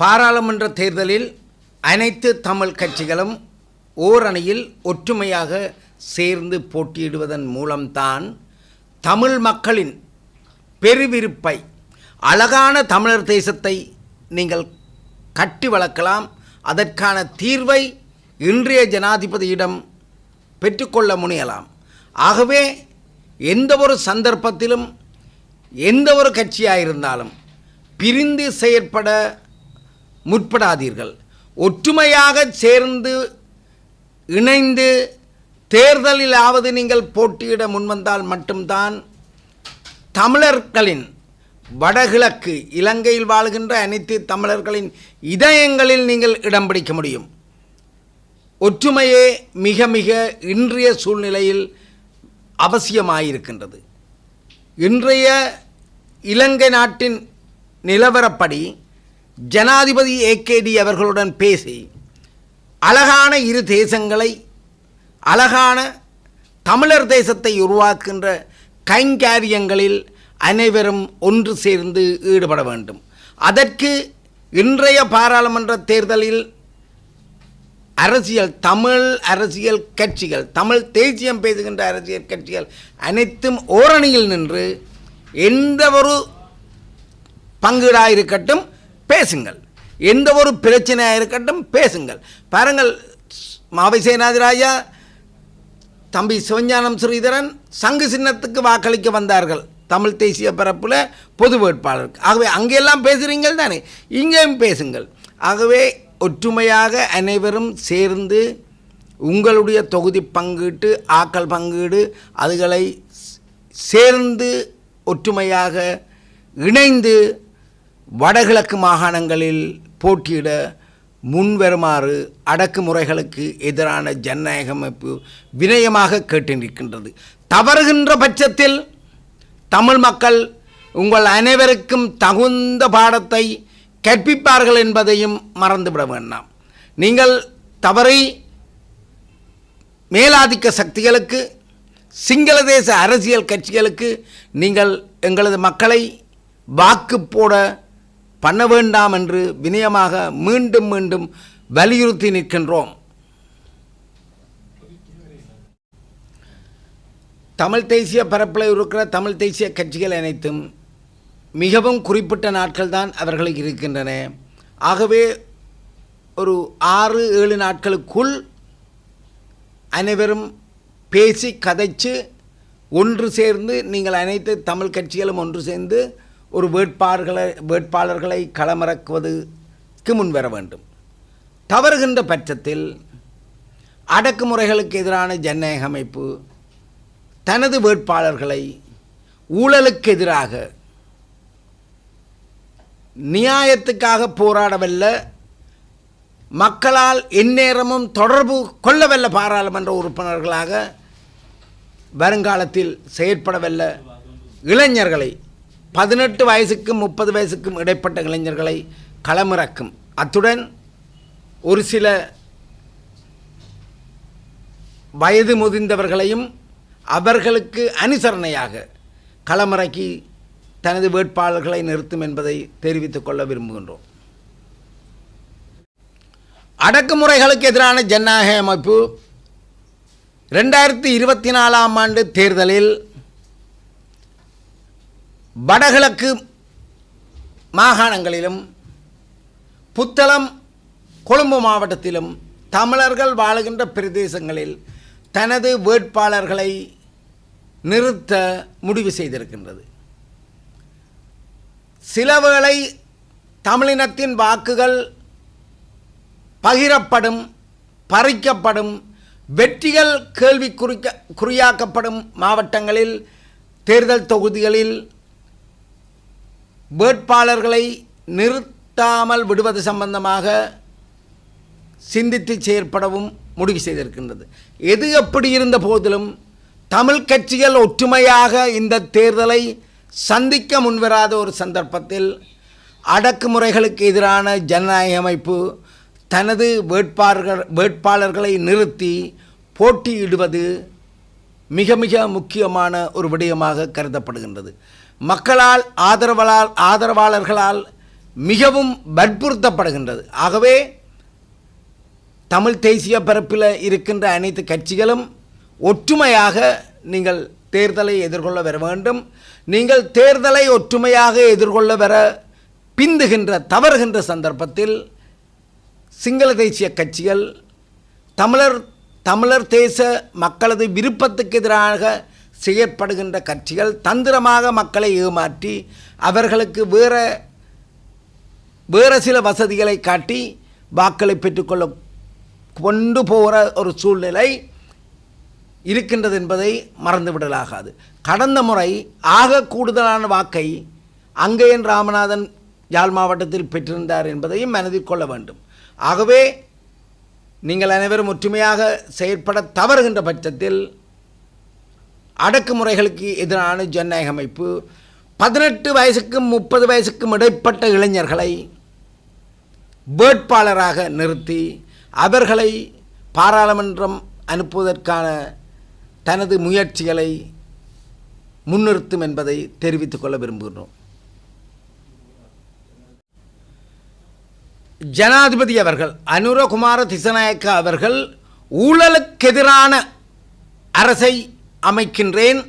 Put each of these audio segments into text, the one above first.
பாராளுமன்ற தேர்தலில் அனைத்து தமிழ் கட்சிகளும் ஓரணியில் ஒற்றுமையாக சேர்ந்து போட்டியிடுவதன் மூலம்தான் தமிழ் மக்களின் பெருவிருப்பை அழகான தமிழர் தேசத்தை நீங்கள் கட்டி வளர்க்கலாம். அதற்கான தீர்வை இன்றைய ஜனாதிபதியிடம் பெற்றுக்கொள்ள முனையலாம். ஆகவே எந்த ஒரு சந்தர்ப்பத்திலும் எந்த ஒரு கட்சியாக இருந்தாலும் பிரிந்து செயற்பட முற்படாதீர்கள். ஒற்றுமையாக சேர்ந்து இணைந்து தேர்தலிலாவது நீங்கள் போட்டியிட முன்வந்தால் மட்டும்தான் தமிழர்களின் வடகிழக்கு இலங்கையில் வாழ்கின்ற அனைத்து தமிழர்களின் இதயங்களில் நீங்கள் இடம் பிடிக்க முடியும். ஒற்றுமையே மிக மிக இன்றைய சூழ்நிலையில் அவசியமாயிருக்கின்றது. இன்றைய இலங்கை நாட்டின் நிலவரப்படி ஜனாதிபதி ஏகேடி அவர்களுடன் பேசி அழகான இரு தேசங்களை அழகான தமிழர் தேசத்தை உருவாக்குகின்ற கைங்காரியங்களில் அனைவரும் ஒன்று சேர்ந்து ஈடுபட வேண்டும். அதற்கு இன்றைய பாராளுமன்ற தேர்தலில் அரசியல் தமிழ் அரசியல் கட்சிகள் தமிழ் தேசியம் பேசுகின்ற அரசியல் கட்சிகள் அனைத்தும் ஓரணியில் நின்று எந்த ஒரு பங்கீடாக இருக்கட்டும் பேசுங்கள். எந்த ஒரு பிரச்சனையாக இருக்கட்டும் பேசுங்கள். பாருங்கள் மாவை சேனாதிராஜா தம்பி சிவஞானம் ஸ்ரீதரன் சங்கு சின்னத்துக்கு வாக்களிக்க வந்தார்கள். தமிழ் தேசிய பரப்பில் பொது வேட்பாளருக்கு. ஆகவே அங்கெல்லாம் பேசுகிறீங்கள் தானே? இங்கேயும் பேசுங்கள். ஆகவே ஒற்றுமையாக அனைவரும் சேர்ந்து உங்களுடைய தொகுதி பங்கீட்டு ஆக்கல் பங்கீடு அதுகளை சேர்ந்து ஒற்றுமையாக இணைந்து வடகிழக்கு மாகாணங்களில் போட்டியிட முன்வருமாறு அடக்குமுறைகளுக்கு எதிரான ஜனநாயக அமைப்பு வினயமாக கேட்டிருக்கின்றது. தவறுகின்ற பட்சத்தில் தமிழ் மக்கள் உங்கள் அனைவருக்கும் தகுந்த பாடத்தை கற்பிப்பார்கள் என்பதையும் மறந்துவிட வேண்டாம். நீங்கள் தவறை மேலாதிக்க சக்திகளுக்கு சிங்கள தேச அரசியல் கட்சிகளுக்கு நீங்கள் எங்களது மக்களை வாக்கு போட பண்ண வேண்டாம் என்று வினயமாக மீண்டும் மீண்டும் வலியுறுத்தி நிற்கின்றோம். தமிழ் தேசிய பரப்பில் இருக்கிற தமிழ் தேசிய கட்சிகள் அனைத்தும் மிகவும் குறிப்பிட்ட நாட்கள் தான் அவர்களுக்கு இருக்கின்றன. ஆகவே ஒரு ஆறு ஏழு நாட்களுக்குள் அனைவரும் பேசி கதைச்சு ஒன்று சேர்ந்து நீங்கள் அனைத்து தமிழ் கட்சிகளும் ஒன்று சேர்ந்து ஒரு வேட்பாளர்களை வேட்பாளர்களை களமிறக்குவதுக்கு முன்வர வேண்டும். தவறுகின்ற பட்சத்தில் அடக்குமுறைகளுக்கு எதிரான ஜனநாயக அமைப்பு தனது வேட்பாளர்களை ஊழலுக்கு எதிராக நியாயத்துக்காக போராடவல்ல மக்களால் எந்நேரமும் தொடர்பு கொள்ளவல்ல பாராளுமன்ற உறுப்பினர்களாக வருங்காலத்தில் செயற்படவல்ல இளைஞர்களை பதினெட்டு வயசுக்கும் முப்பது வயசுக்கும் இடைப்பட்ட இளைஞர்களை களமிறக்கும். அத்துடன் ஒரு சில வயது முதிர்ந்தவர்களையும் அவர்களுக்கு அனுசரணையாக களமிறக்கி தனது வேட்பாளர்களை நிறுத்தும் என்பதை தெரிவித்துக் கொள்ள விரும்புகின்றோம். அடக்குமுறைகளுக்கு எதிரான ஜனநாயக அமைப்பு ரெண்டாயிரத்தி இருபத்தி நாலாம் ஆண்டு தேர்தலில் வடகிழக்கு மாகாணங்களிலும் புத்தளம் கொழும்பு மாவட்டத்திலும் தமிழர்கள் வாழுகின்ற பிரதேசங்களில் தனது வேட்பாளர்களை நிறுத்த முடிவு செய்திருக்கின்றது. சிலவேளை தமிழினத்தின் வாக்குகள் பகிரப்படும் பறிக்கப்படும் வெற்றிகள் கேள்வி குறிக்க குறியாக்கப்படும் மாவட்டங்களில் தேர்தல் தொகுதிகளில் வேட்பாளர்களை நிறுத்தாமல் விடுவது சம்பந்தமாக சிந்தித்து செயற்படவும் முடிவு செய்திருக்கின்றது. எது எப்படி இருந்த போதிலும் தமிழ் கட்சிகள் ஒற்றுமையாக இந்த தேர்தலை சந்திக்க முன்வராத ஒரு சந்தர்ப்பத்தில் அடக்குமுறைகளுக்கு எதிரான ஜனநாயக அமைப்பு தனது வேட்பாளர்கள் வேட்பாளர்களை நிறுத்தி போட்டியிடுவது மிக மிக முக்கியமான ஒரு விடயமாக கருதப்படுகின்றது. மக்களால் ஆதரவாளர் ஆதரவாளர்களால் மிகவும் வற்புறுத்தப்படுகின்றது. ஆகவே தமிழ் தேசிய பரப்பில் இருக்கின்ற அனைத்து கட்சிகளும் ஒற்றுமையாக நீங்கள் தேர்தலை எதிர்கொள்ள வர வேண்டும். நீங்கள் தேர்தலை ஒற்றுமையாக எதிர்கொள்ள வர பிந்துகின்ற தவறுகின்ற சந்தர்ப்பத்தில் சிங்கள தேசிய கட்சிகள் தமிழர் தமிழர் தேச மக்களது விருப்பத்துக்கு எதிராக செயற்படுகின்ற கட்சிகள் தந்திரமாக மக்களை ஏமாற்றி அவர்களுக்கு வேறு வேறு சில வசதிகளை காட்டி வாக்களை பெற்றுக்கொள்ள கொண்டு போகிற ஒரு சூழ்நிலை இருக்கின்றது என்பதை மறந்துவிடலாகாது. கடந்த முறை ஆக கூடுதலான வாக்கை அங்கேயன் ராமநாதன் யாழ் மாவட்டத்தில் பெற்றிருந்தார் என்பதையும் மனதில் கொள்ள வேண்டும். ஆகவே நீங்கள் அனைவரும் ஒற்றுமையாக செயற்பட தவறுகின்ற பட்சத்தில் அடக்குமுறைகளுக்கு எதிரான ஜனநாயக அமைப்பு பதினெட்டு வயசுக்கும் முப்பது வயசுக்கும் இடைப்பட்ட இளைஞர்களை வேட்பாளராக நிறுத்தி அவர்களை பாராளுமன்றம் அனுப்புவதற்கான தனது முயற்சிகளை முன்னிறுத்தும் என்பதை தெரிவித்துக் கொள்ள விரும்புகிறோம். ஜனாதிபதி அவர்கள் அனுரகுமார திசநாயக்க அவர்கள் ஊழலுக்கெதிரான அரசை அமைக்கின்றேன்.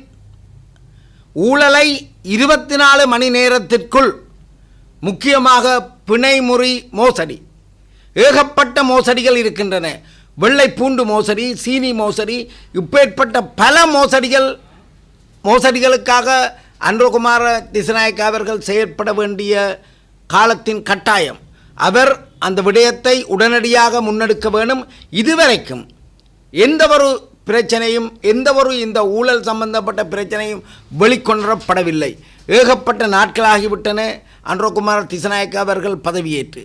ஊழலை இருபத்தி நாலு மணி நேரத்திற்குள் முக்கியமாக பிணைமுறி மோசடி. ஏகப்பட்ட மோசடிகள் இருக்கின்றன. வெள்ளை பூண்டு மோசடி சீனி மோசடி இப்பேற்பட்ட பல மோசடிகள் மோசடிகளுக்காக அன்றகுமார திசநாயக்க அவர்கள் செயற்பட வேண்டிய காலத்தின் கட்டாயம். அவர் அந்த விடயத்தை உடனடியாக முன்னெடுக்க வேண்டும். இதுவரைக்கும் எந்த ஒரு பிரச்சனையும் எந்த ஒரு இந்த ஊழல் சம்பந்தப்பட்ட பிரச்சனையும் வெளிக்கொணரப்படவில்லை. ஏகப்பட்ட நாட்களாகிவிட்டன. அன்றகுமார் திசநாயக்க அவர்கள் பதவியேற்று.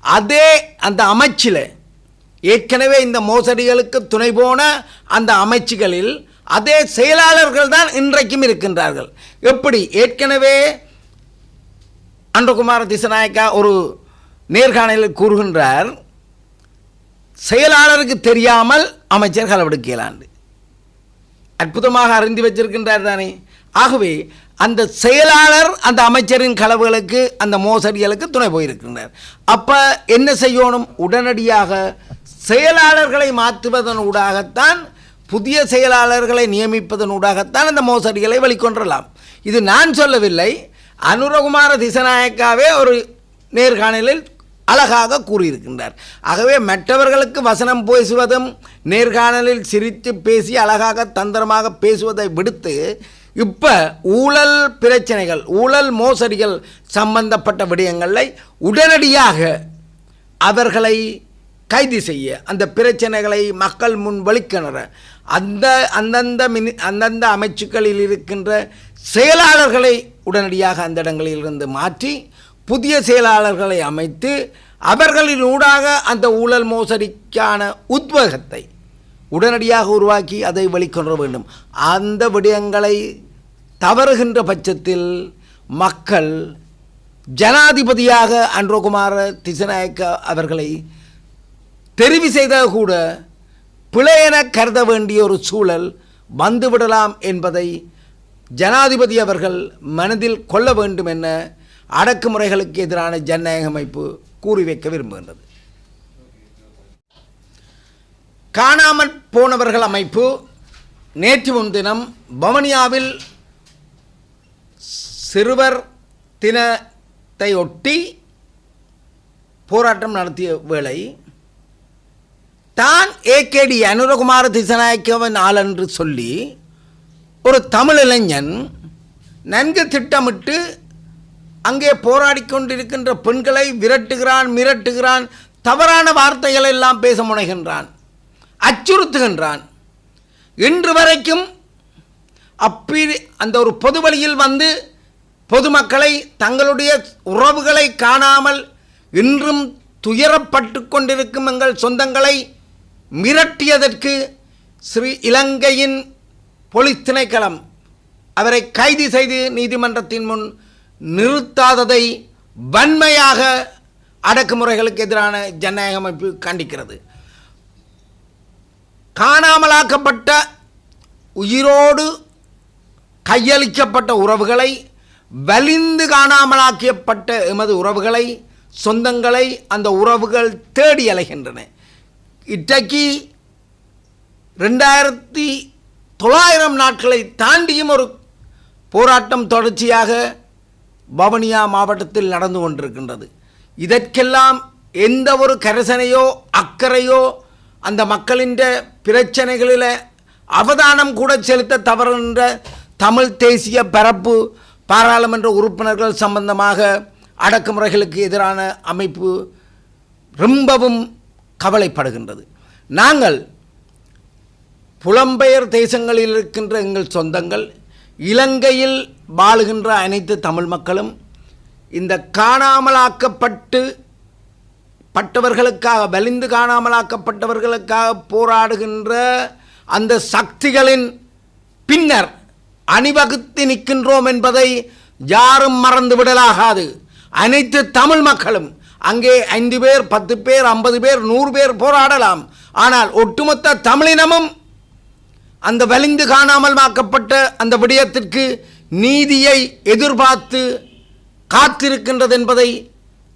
அதே அந்த அமைச்சில் ஏற்கனவே இந்த மோசடிகளுக்கு துணை போன அந்த அமைச்சுகளில் அதே செயலாளர்கள் தான் இன்றைக்கும் இருக்கின்றார்கள். எப்படி? ஏற்கனவே அன்றகுமார் திசநாயக்கா ஒரு நேர்காணலில் கூறுகின்றார் செயலாளருக்கு தெரியாமல் அமைச்சர் களவெடுக்கலாண்டு அற்புதமாக அறிந்து வச்சிருக்கின்றார் தானே. ஆகவே அந்த செயலாளர் அந்த அமைச்சரின் களவுகளுக்கு அந்த மோசடிகளுக்கு துணை போயிருக்கின்றார். அப்போ என்ன செய்யணும்? உடனடியாக செயலாளர்களை மாற்றுவதன் ஊடாகத்தான் புதிய செயலாளர்களை நியமிப்பதன் ஊடாகத்தான் அந்த மோசடிகளை வெளிக்கொண்டலாம் இது நான் சொல்லவில்லை. அனுரகுமார திசநாயக்காவே ஒரு நேர்காணலில் அழகாக கூறியிருக்கின்றார். ஆகவே மற்றவர்களுக்கு வசனம் பேசுவதும் நேர்காணலில் சிரித்து பேசி அழகாக தந்திரமாக பேசுவதை விடுத்து இப்போ ஊழல் பிரச்சனைகள் ஊழல் மோசடிகள் சம்பந்தப்பட்ட விடயங்களை உடனடியாக அவர்களை கைது செய்ய அந்த பிரச்சனைகளை மக்கள் முன் வெளிக்கணர அந்த அந்தந்த மினி அந்தந்த அமைச்சுக்களில் இருக்கின்ற செயலாளர்களை உடனடியாக அந்த இடங்களிலிருந்து மாற்றி புதிய செயலாளர்களை அமைத்து அவர்களின் ஊடாக அந்த ஊழல் மோசடிக்கான உத்வேகத்தை உடனடியாக உருவாக்கி அதை வெளிக்கொணர வேண்டும். அந்த விடயங்களை தவறுகின்ற பட்சத்தில் மக்கள் ஜனாதிபதியாக அன்றகுமார திசநாயக்க அவர்களை தெரிவு செய்தால் கூட பிழையென கருத வேண்டிய ஒரு சூழல் வந்துவிடலாம் என்பதை ஜனாதிபதி அவர்கள் மனதில் கொள்ள வேண்டும் என அடக்குமுறைகளுக்கு எதிரான ஜனநாயக அமைப்பு கூறி வைக்க விரும்புகின்றது. காணாமல் போனவர்கள் அமைப்பு நேற்று முன்தினம் பவனியாவில் சிறுவர் தினத்தை ஒட்டி போராட்டம் நடத்திய வேளை தான் ஏகேடி அனுரகுமார திசநாயக்கவன் ஆள் என்று சொல்லி ஒரு தமிழ் இளைஞன் நன்கு திட்டமிட்டு அங்கே போராடி கொண்டிருக்கின்ற பெண்களை விரட்டுகிறான் மிரட்டுகிறான் தவறான வார்த்தைகளை எல்லாம் பேச முனைகின்றான் அச்சுறுத்துகின்றான். இன்று வரைக்கும் அப்பி அந்த ஒரு பொது வழியில் வந்து பொதுமக்களை தங்களுடைய உறவுகளை காணாமல் இன்றும் துயரப்பட்டு கொண்டிருக்கும் எங்கள் சொந்தங்களை மிரட்டியதற்கு ஸ்ரீ இலங்கையின் போலீஸ் திணைக்களம் அவரை கைது செய்து நீதிமன்றத்தின் முன் நிறுத்தாததை வன்மையாக அடக்குமுறைகளுக்கு எதிரான ஜனநாயக அமைப்பு கண்டிக்கிறது. காணாமலாக்கப்பட்ட உயிரோடு கையளிக்கப்பட்ட உறவுகளை வலிந்து காணாமலாக்கப்பட்ட எமது உறவுகளை சொந்தங்களை அந்த உறவுகள் தேடி அலைகின்றன. இன்றைக்கு ரெண்டாயிரத்தி தொள்ளாயிரம் நாட்களை தாண்டியும் ஒரு போராட்டம் தொடர்ச்சியாக வவுனியா மாவட்டத்தில் நடந்து கொண்டிருக்கின்றது. இதற்கெல்லாம் எந்த ஒரு கரசனையோ அக்கறையோ அந்த மக்களின் பிரச்சனைகளில் அவதானம் கூட செலுத்த தவறுகின்ற தமிழ் தேசிய பரப்பு பாராளுமன்ற உறுப்பினர்கள் சம்பந்தமாக அடக்குமுறைகளுக்கு எதிரான அமைப்பு ரொம்பவும் கவலைப்படுகின்றது. நாங்கள் புலம்பெயர் தேசங்களில் இருக்கின்ற எங்கள் சொந்தங்கள் இலங்கையில் வாழுகின்ற அனைத்து தமிழ் மக்களும் இந்த காணாமலாக்கப்பட்டு பட்டவர்களுக்காக வலிந்து காணாமலாக்கப்பட்டவர்களுக்காக போராடுகின்ற அந்த சக்திகளின் பின்னர் அணிவகுத்து நிற்கின்றோம் என்பதை யாரும் மறந்து விடலாகாது. அனைத்து தமிழ் மக்களும் அங்கே ஐந்து பேர் பத்து பேர் ஐம்பது பேர் நூறு பேர் போராடலாம். ஆனால் ஒட்டுமொத்த தமிழினமும் அந்த வலிந்து காணாமல் ஆக்கப்பட்ட அந்த விடயத்திற்கு நீதியை எதிர்பார்த்து காத்திருக்கின்றது என்பதை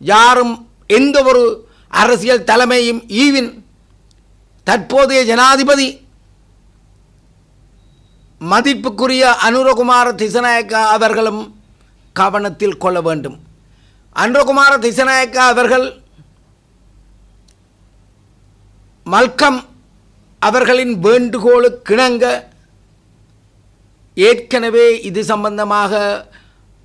யாரும் எந்த ஒரு அரசியல் தலைமையும் ஈவின் தற்போதைய ஜனாதிபதி மதிப்புக்குரிய அனுரகுமார திசநாயக்கா அவர்களும் கவனத்தில் கொள்ள வேண்டும். அனுரகுமார திசநாயக்கா அவர்கள் மல்கம் அவர்களின் வேண்டுகோளுக்கிணங்க ஏற்கனவே இது சம்பந்தமாக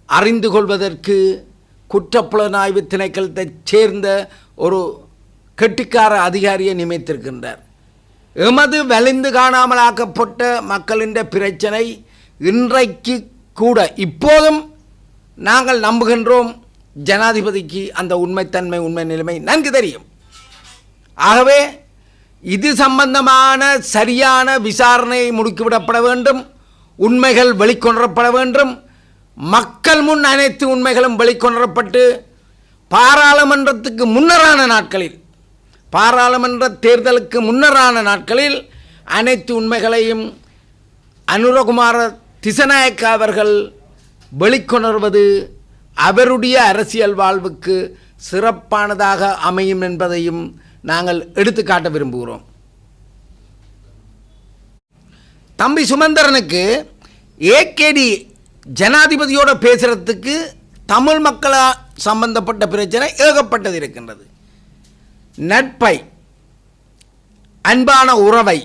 அறிந்து கொள்வதற்கு குற்றப்புலனாய்வு திணைக்களத்தைச் சேர்ந்த ஒரு கெட்டிக்கார அதிகாரியை நியமித்திருக்கின்றார். எமது வலிந்து காணாமலாக்கப்பட்ட மக்களின் பிரச்சனை இன்றைக்கு கூட இப்போதும் நாங்கள் நம்புகின்றோம். ஜனாதிபதிக்கு அந்த உண்மைத்தன்மை உண்மை நிலைமை நன்கு தெரியும். ஆகவே இது சம்பந்தமான சரியான விசாரணை முடுக்கிவிடப்பட வேண்டும். உண்மைகள் வெளிக்கொணரப்பட வேண்டும். மக்கள் முன் அனைத்து உண்மைகளும் வெளிக்கொணரப்பட்டு பாராளுமன்றத்துக்கு முன்னரான நாட்களில் பாராளுமன்ற தேர்தலுக்கு முன்னரான நாட்களில் அனைத்து உண்மைகளையும் அனுரகுமார திசநாயக்க அவர்கள் வெளிக்கொணர்வது அவருடைய அரசியல் வாழ்வுக்கு சிறப்பானதாக அமையும் என்பதையும் நாங்கள் எடுத்துக்காட்ட விரும்புகிறோம். தம்பி சுமந்திரனுக்கு ஏகேடி ஜனாதிபதியோட பேசுகிறதுக்கு தமிழ் மக்களா சம்பந்தப்பட்ட பிரச்சனை ஏகப்பட்டது இருக்கின்றது. நட்பை அன்பான உறவை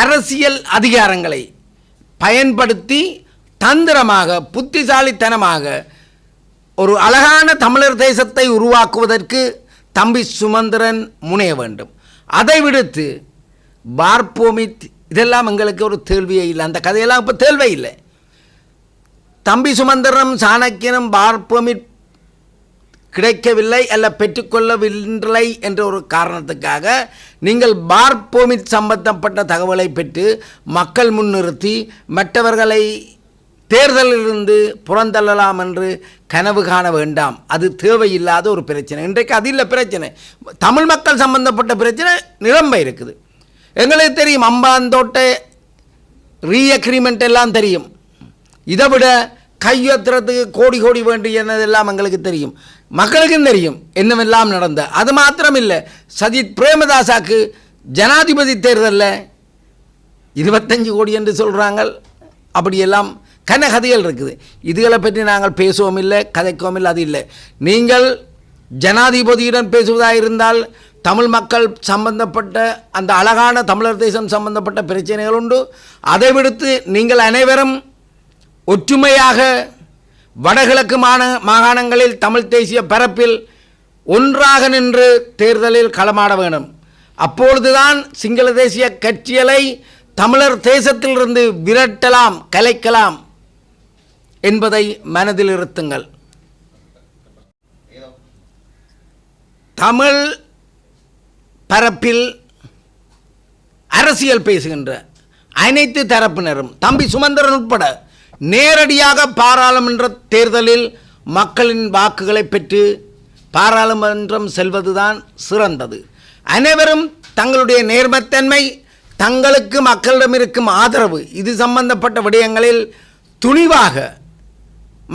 அரசியல் அதிகாரங்களை பயன்படுத்தி தந்திரமாக புத்திசாலித்தனமாக ஒரு அழகான தமிழர் தேசத்தை உருவாக்குவதற்கு தம்பி சுமந்திரன் முனைய வேண்டும். அதை விடுத்து பார்ப்போமித் இதெல்லாம் எங்களுக்கு ஒரு தேள்வியே இல்லை. அந்த கதையெல்லாம் இப்போ தேள்வே இல்லை. தம்பி சுமந்திரனும் சாணக்கியனும் பார்ப்போமிட் கிடைக்கவில்லை அல்ல பெற்றுக்கொள்ளவில்லை என்ற ஒரு காரணத்துக்காக நீங்கள் பார்ப்போமித் சம்பந்தப்பட்ட தகவலை பெற்று மக்கள் முன்னிறுத்தி மற்றவர்களை தேர்தலிலிருந்து புறந்தள்ளலாம் என்று கனவு காண வேண்டாம். அது தேவையில்லாத ஒரு பிரச்சனை. இன்றைக்கு அது இல்லை பிரச்சனை. தமிழ் மக்கள் சம்பந்தப்பட்ட பிரச்சனை நிரம்ப இருக்குது. எங்களுக்கு தெரியும் அம்பாந்தோட்ட ரீ அக்ரிமெண்ட் எல்லாம் தெரியும். இதை விட கையெழுத்துறதுக்கு கோடி கோடி வேண்டியதெல்லாம் எங்களுக்கு தெரியும். மக்களுக்கும் தெரியும் என்னவெல்லாம் நடந்த. அது மாத்திரம் இல்லை சஜித் பிரேமதாசாக்கு ஜனாதிபதி தேர்தலில் இருபத்தஞ்சு கோடி என்று சொல்கிறாங்க அப்படியெல்லாம் கனகதைகள் இருக்குது. இதுகளை பற்றி நாங்கள் பேசுவோம் இல்லை கதைக்கவும் இல்லை அது இல்லை. நீங்கள் ஜனாதிபதியுடன் பேசுவதாக இருந்தால் தமிழ் மக்கள் சம்பந்தப்பட்ட அந்த அழகான தமிழர் தேசம் சம்பந்தப்பட்ட பிரச்சனைகள் உண்டு. அதை விடுத்து நீங்கள் அனைவரும் ஒற்றுமையாக வடகிழக்கு மாண மாகாணங்களில் தமிழ் தேசிய பரப்பில் ஒன்றாக நின்று தேர்தலில் களமாட வேண்டும். அப்பொழுதுதான் சிங்கள தேசிய கட்சிகளை தமிழர் தேசத்திலிருந்து விரட்டலாம் கலைக்கலாம். என்பதை மனதில் இருத்துங்கள். தமிழ் பரப்பில் அரசியல் பேசுகின்ற அனைத்து தரப்பினரும் தம்பி சுமந்திரன் உட்பட நேரடியாக பாராளுமன்ற தேர்தலில் மக்களின் வாக்குகளை பெற்று பாராளுமன்றம் செல்வதுதான் சிறந்தது. அனைவரும் தங்களுடைய நேர்மத்தன்மை தங்களுக்கு மக்களிடம் இருக்கும் ஆதரவு இது சம்பந்தப்பட்ட விடயங்களில் துணிவாக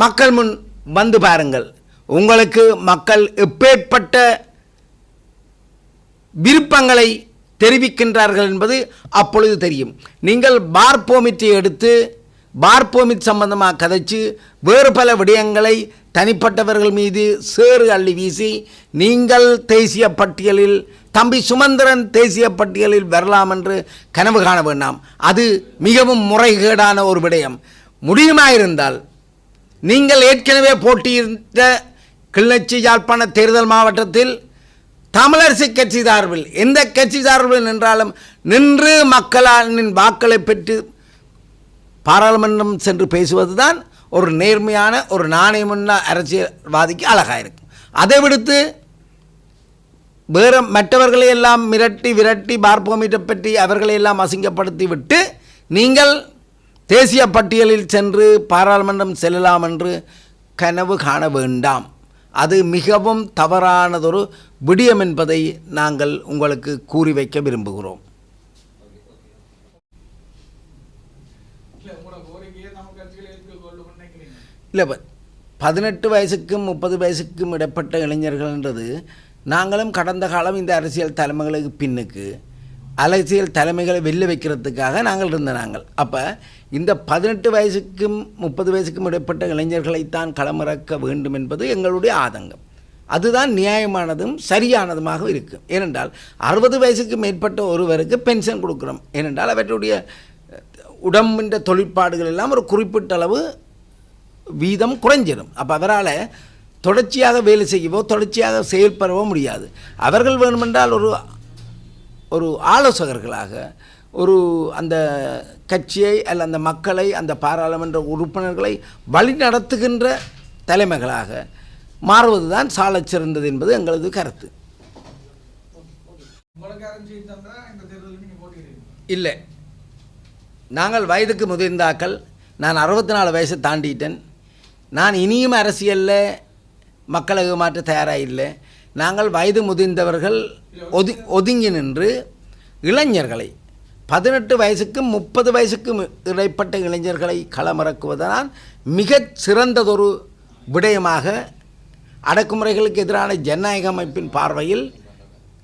மக்கள் முன் வந்து பாருங்கள். உங்களுக்கு மக்கள் எப்பேற்பட்ட விருப்பங்களை தெரிவிக்கின்றார்கள் என்பது அப்பொழுது தெரியும். நீங்கள் பார் போமிட்டை எடுத்து பார் போமிட் சம்பந்தமாக கதைச்சு வேறு பல விடயங்களை தனிப்பட்டவர்கள் மீது சேறு அள்ளி வீசி நீங்கள் தேசிய பட்டியலில் தம்பி சுமந்திரன் தேசிய பட்டியலில் வரலாம் என்று கனவு காண வேண்டாம். அது மிகவும் முறைகேடான ஒரு விடயம். முடியுமாயிருந்தால் நீங்கள் ஏற்கனவே போட்டியிட்ட கிளிநொச்சி யாழ்ப்பாண தேர்தல் மாவட்டத்தில் தமிழரசு கட்சி சார்பில் எந்த கட்சி சார்பில் நின்றாலும் நின்று மக்களின் வாக்களை பெற்று பாராளுமன்றம் சென்று பேசுவது தான் ஒரு நேர்மையான ஒரு நாணயமுள்ள அரசியல்வாதிக்கு அழகாக இருக்கும். அதை விடுத்து வேறு மற்றவர்களை எல்லாம் மிரட்டி விரட்டி பார்ப்போமிட்டை பற்றி அவர்களை எல்லாம் அசிங்கப்படுத்தி விட்டு நீங்கள் தேசிய பட்டியலில் சென்று பாராளுமன்றம் செல்லலாம் என்று கனவு காண வேண்டாம். அது மிகவும் தவறானதொரு விடியம் என்பதை நாங்கள் உங்களுக்கு கூறி வைக்க விரும்புகிறோம். இல்லை பதினெட்டு வயசுக்கும் முப்பது வயசுக்கும் இடைப்பட்ட இளைஞர்கள்ன்றது நாங்களும் கடந்த காலம் இந்த அரசியல் தலைமைகளுக்கு பின்னுக்கு அரசியல் தலைமைகளை வெளில வைக்கிறதுக்காக நாங்கள் இருந்த நாங்கள். அப்போ இந்த பதினெட்டு வயசுக்கும் முப்பது வயசுக்கும் இடைப்பட்ட இளைஞர்களைத்தான் களமிறக்க வேண்டும் என்பது எங்களுடைய ஆதங்கம். அதுதான் நியாயமானதும் சரியானதுமாக இருக்கும் ஏனென்றால் அறுபது வயசுக்கு மேற்பட்ட ஒருவருக்கு பென்ஷன் கொடுக்குறோம். ஏனென்றால் அவற்றுடைய உடம்பின்ற தொழிற்பாடுகள் எல்லாம் ஒரு குறிப்பிட்ட அளவு வீதம் குறைஞ்சிடும். அப்போ அவரால் தொடர்ச்சியாக வேலை செய்யவோ தொடர்ச்சியாக செயல்படவோ முடியாது. அவர்கள் வேணுமென்றால் ஒரு ஒரு ஆலோசகர்களாக ஒரு அந்த கட்சியை அல்ல அந்த மக்களை அந்த பாராளுமன்ற உறுப்பினர்களை வழிநடத்துகின்ற தலைமைகளாக மாறுவதுதான் சாலச் சிறந்தது என்பது எங்களது கருத்து. இல்லை. நாங்கள் வயதுக்கு முதிர்ந்தாக்கள் நான் அறுபத்தி நாலு வயசை தாண்டிட்டேன். நான் இனியும் அரசியலில் மக்களை மாற்ற தயாராக இல்லை. நாங்கள் வயது முதிர்ந்தவர்கள் ஒது ஒதுங்கி நின்று இளைஞர்களை பதினெட்டு வயசுக்கும் முப்பது வயசுக்கும் இடைப்பட்ட இளைஞர்களை களமிறக்குவதனால் மிகச் சிறந்ததொரு விடயமாக அடக்குமுறைகளுக்கு எதிரான ஜனநாயக அமைப்பின் பார்வையில்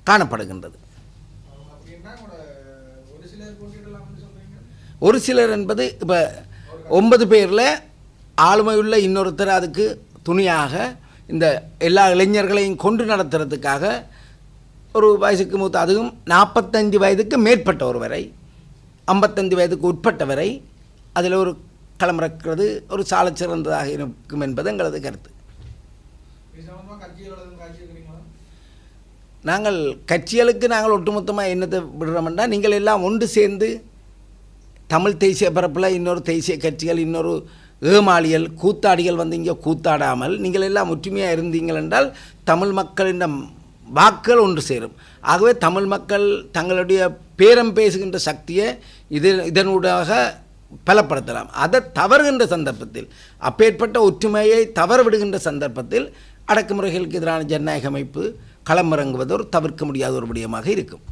காணப்படுகின்றது. ஒரு சிலர் ஒரு சிலர் என்பது இப்போ ஒன்பது பேரில் ஆளுமையுள்ள இன்னொருத்தர் அதுக்கு துணியாக இந்த எல்லா இளைஞர்களையும் கொண்டு நடத்துறதுக்காக ஒரு வயசுக்கு மூத்த அதுவும் நாற்பத்தஞ்சு வயதுக்கு மேற்பட்ட ஒருவரை ஐம்பத்தஞ்சு வயதுக்கு உட்பட்டவரை அதில் ஒரு களமிறக்கிறது ஒரு சாலச்சிறந்ததாக இருக்கும் என்பது எங்களது கருத்து. நாங்கள் கட்சிகளுக்கு நாங்கள் ஒட்டுமொத்தமாக என்னத்தை விடுறோம்னா நீங்கள் எல்லாம் ஒன்று சேர்ந்து தமிழ் தேசிய பரப்பில் இன்னொரு தேசிய கட்சிகள் இன்னொரு ஏமாளிகள் கூத்தாடிகள் வந்து இங்கே கூத்தாடாமல் நீங்கள் எல்லாம் ஒற்றுமையாக இருந்தீங்கள் என்றால் தமிழ் மக்களின் வாக்குகள் ஒன்று சேரும். ஆகவே தமிழ் மக்கள் தங்களுடைய பேரம் பேசுகின்ற சக்தியை இது இதனூடாக பலப்படுத்தலாம். அதை தவறுகின்ற சந்தர்ப்பத்தில் அப்பேற்பட்ட ஒற்றுமையை தவற விடுகின்ற சந்தர்ப்பத்தில் அடக்குமுறைகளுக்கு எதிரான ஜனநாயக அமைப்பு களமிறங்குவது ஒரு தவிர்க்க முடியாத ஒரு விடயமாக இருக்கும்.